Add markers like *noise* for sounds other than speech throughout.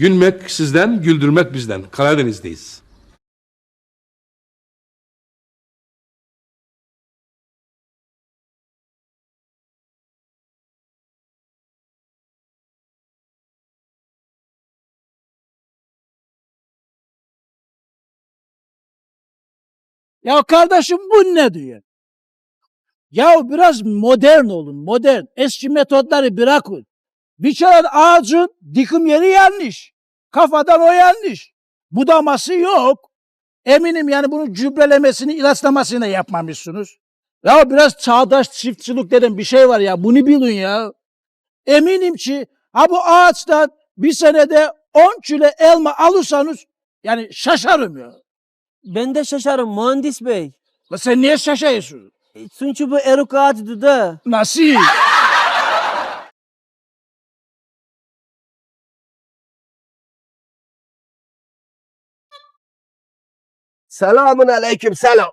Gülmek sizden, güldürmek bizden. Karadeniz'deyiz. Ya kardeşim bu ne diyor? Ya biraz modern olun, modern. Eski metotları bırakın. Bir kere ağacın dikim yeri yanlış. Kafadan o yanlış. Budaması yok. Eminim yani bunun gübrelemesini, ilaçlamasını yapmamışsınız. Ya biraz çağdaş çiftçilik dedim bir şey var ya. Bunu bilin ya. Eminim ki ha bu ağaçtan bir senede 10 kilo elma alırsanız yani şaşarım ya. Ben de şaşarım mühendis bey. La sen niye şaşıyorsun? E, Çünkü bu eruk ağacıdı da. Nasıl? Selamun aleyküm selam.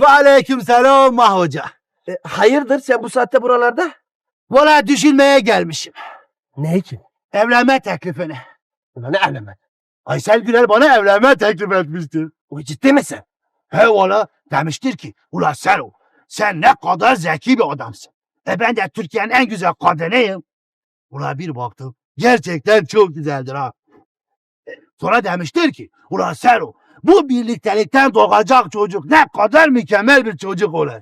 Ve aleyküm selam Mah Hoca. E, hayırdır sen bu saatte buralarda? Valla düşünmeye gelmişim. Ne ki? Evlenme teklifini. Ulan ne evlenme? Aysel Güler bana evlenme teklif etmiştir. O ciddi misin? He valla demiştir ki ula Selo sen ne kadar zeki bir adamsın. E ben de Türkiye'nin en güzel kadınıyım. Ula bir baktım gerçekten çok güzeldir ha. Sonra demiştir ki ula Selo bu birliktelikten doğacak çocuk ne kadar mükemmel bir çocuk olur.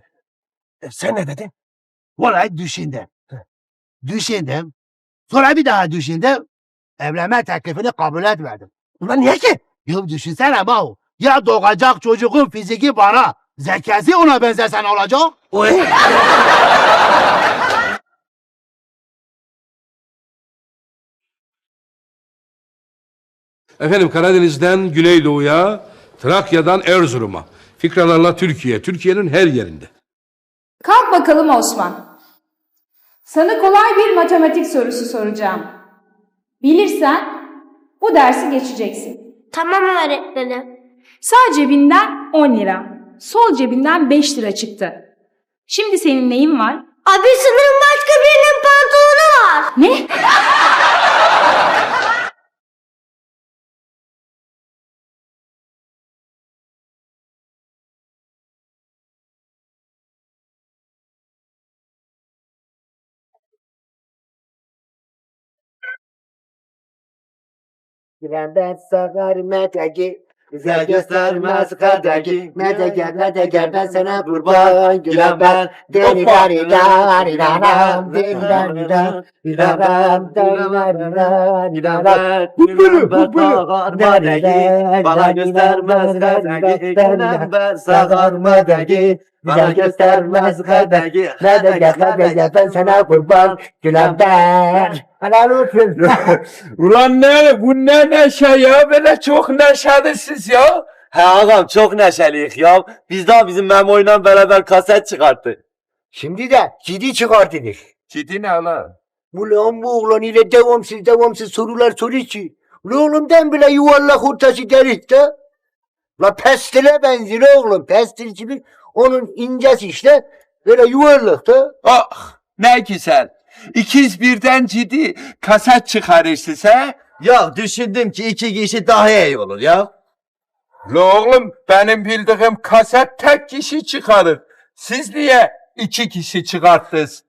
E, sen ne dedin? Vallahi düşündüm. Düşündüm. Sonra bir daha düşündüm. Evlenme teklifini kabul etmedim. Ulan niye ki? Ya düşünsene Mahu. Ya doğacak çocuğun fiziki bana, zekası ona benzesen olacak. Oy. *laughs* Efendim Karadeniz'den Güneydoğu'ya, Trakya'dan Erzurum'a. Fikralarla Türkiye, Türkiye'nin her yerinde. Kalk bakalım Osman. Sana kolay bir matematik sorusu soracağım. Bilirsen bu dersi geçeceksin. Tamam öğretmenim. Sağ cebinden 10 lira, sol cebinden 5 lira çıktı. Şimdi senin neyin var? Abi sanırım başka birinin pantolonu var. Ne? *laughs* Girenden sakar meteki. Güzel göstermez kadeki. Medeger medeger ben sana kurban. Gülen ben. Deni dari dari daram. Deni dari daram. Daram dari dari dari daram. Bu böyle bu böyle. Bana göstermez kadeki. Gülen ben sakar meteki. Güzel göstermez kadeki. Medeger medeger ben sana kurban. Gülen ben. Helal olsun. *laughs* Ulan ne bu ne neşe ya böyle çok neşelisiniz ya. He ağam çok neşeliyiz ya. Biz daha bizim Memo'yla beraber kaset çıkarttık. Şimdi de CD çıkarttık. Ciddi ne lan? Ulan bu oğlan ile devamsız devamsız sorular soruyor ki. Oğlumdan bile yuvarlak ortası delik de. La pestile benziyor oğlum. Pestil gibi onun incesi işte. Böyle yuvarlak da. Ah ne güzel. İkiz birden ciddi kaset çıkarırsınız he? Ya düşündüm ki iki kişi daha iyi olur ya. La oğlum benim bildiğim kaset tek kişi çıkarır. Siz niye iki kişi çıkarttınız?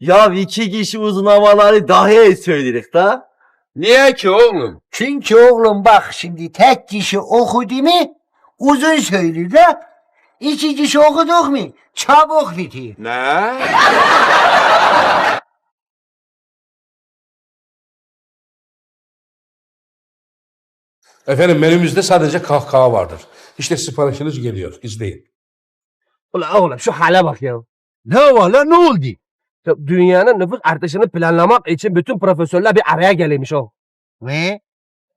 Ya iki kişi uzun havaları daha iyi söyleriz da. Niye ki oğlum? Çünkü oğlum bak şimdi tek kişi okudu mu uzun söylüyor da. İki kişi okuduk mu çabuk bitiyor. Ne? Efendim menümüzde sadece kahkaha vardır. İşte siparişiniz geliyor. İzleyin. Ulan oğlum şu hale bak ya. Ne var lan ne oldu? Ya Dünyanın nüfus artışını planlamak için bütün profesörler bir araya gelmiş o. Ve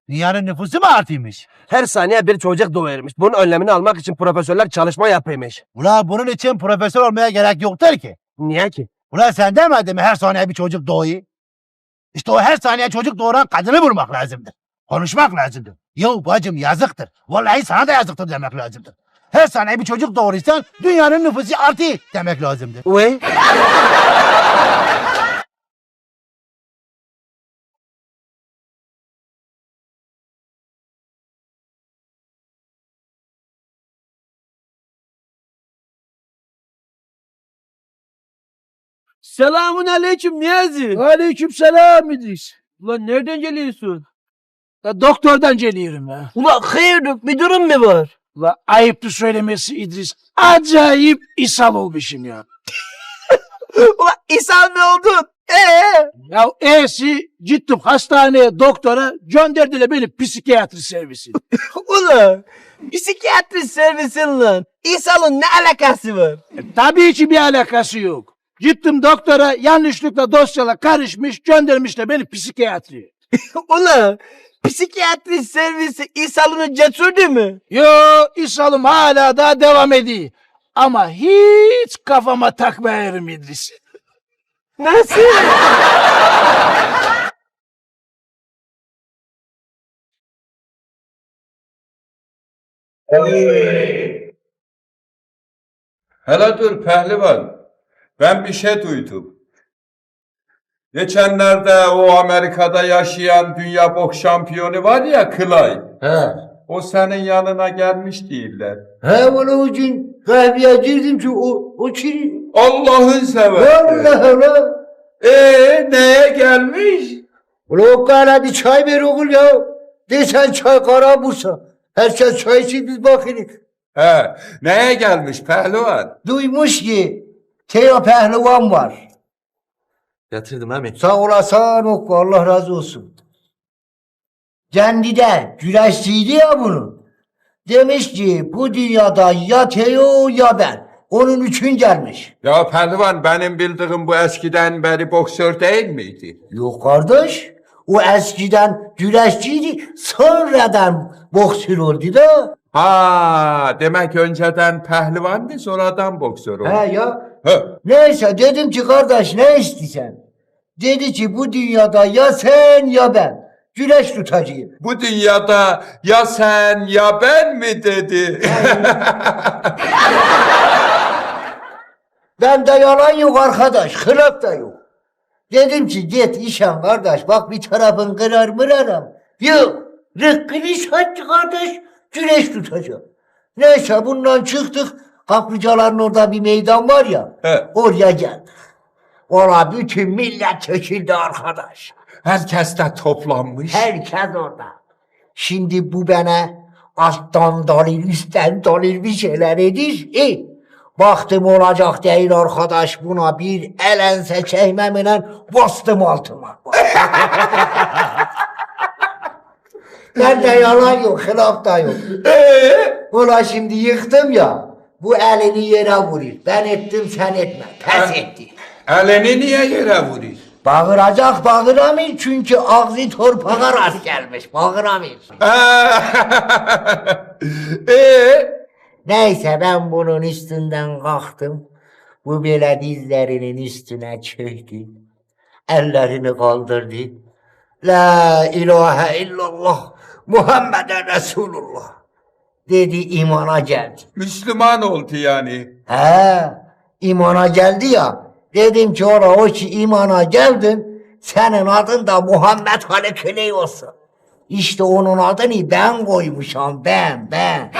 dünyanın nüfusu mu artıymış? Her saniye bir çocuk doğuyormuş. Bunun önlemini almak için profesörler çalışma yapıyormuş. Ula bunun için profesör olmaya gerek yoktur ki. Niye ki? Ula sen demedin mi her saniye bir çocuk doğuyor? İşte o her saniye çocuk doğuran kadını vurmak lazımdır. Konuşmak lazımdır. Yo bacım yazıktır. Vallahi sana da yazıktır demek lazımdır. Her saniye bir çocuk doğurursan dünyanın nüfusu artıyor demek lazımdır. Uy. Selamun aleyküm Niyazi. Aleyküm selam İdris. Ulan nereden geliyorsun? Ya doktordan geliyorum ya. Ulan hayırdır bir durum mu var? La ayıptır söylemesi İdris. Acayip ishal olmuşum ya. *laughs* Ulan ishal mi oldun? Ee? Ya e'si gittim hastaneye doktora gönderdiler beni psikiyatri servisi. *laughs* Ulan psikiyatri servisin lan. İshal'ın ne alakası var? E, tabii ki bir alakası yok. Gittim doktora yanlışlıkla dosyalar karışmış göndermişler beni psikiyatriye. *laughs* Ulan psikiyatri servisi İshal'ını götürdü mü? Yo ishalım hala daha devam ediyor. Ama hiç kafama takmayarım İdris. Nasıl? Hele dur pehlivan. Ben bir şey duydum. Geçenlerde o Amerika'da yaşayan dünya boks şampiyonu var ya Clay. He. O senin yanına gelmiş değiller. He valla o gün kahveye girdim ki o, o kim? Allah'ın seversen. Allah Allah. Ee neye gelmiş? Ulan o kara bir çay ver oğul ya. Desen çay kara bulsa. Herkes çay için biz bakırız. He, neye gelmiş pehlivan? Duymuş ki Teo Pehlivan var. Getirdim emin. Sağ olasın Okku Allah razı olsun. Kendi de güreşçiydi ya bunun. Demiş ki bu dünyada ya Teo ya ben. Onun için gelmiş. Ya pehlivan benim bildiğim bu eskiden beri boksör değil miydi? Yok kardeş. O eskiden güreşçiydi. Sonradan boksör oldu da. Ha, demek önceden pehlivandı sonradan boksör oldu. He ya. He. Neyse dedim ki kardeş ne istiyorsun? Dedi ki bu dünyada ya sen ya ben. Güreş tutacağım. Bu dünyada ya sen ya ben mi dedi? *laughs* Ben de yalan yok arkadaş. Hılaf da yok. Dedim ki git işen kardeş. Bak bir tarafın kırar mırarım. Yok. Rıkkını sattı kardeş. Güneş tutacağım. Neyse bundan çıktık. Kaplıcaların orada bir meydan var ya. He. Oraya geldik. Ola bütün millet çekildi arkadaş. Herkes de toplanmış. Herkes orada. Şimdi bu bana alttan dalil üstten dalil bir şeyler edir. E, baktım olacak değil arkadaş buna bir elense çekmemle bastım altıma. *laughs* Bende yalan yok, hilaf da yok. Ulan şimdi yıktım ya, bu elini yere vurur. Ben ettim sen etme, pes etti. Elini niye yere vuruyor? Bağıracak bağıramıyor çünkü ağzı torpağa rast gelmiş, bağıramıyor. *laughs* Ee, Neyse ben bunun üstünden kalktım. Bu böyle dizlerinin üstüne çöktü. Ellerini kaldırdı. La ilahe illallah Muhammeden Resulullah. Dedi imana geldi. Müslüman oldu yani. He imana geldi ya. Dedim ki ona o ki imana geldin. Senin adın da Muhammed Halikili olsun. İşte onun adını ben koymuşum ben ben.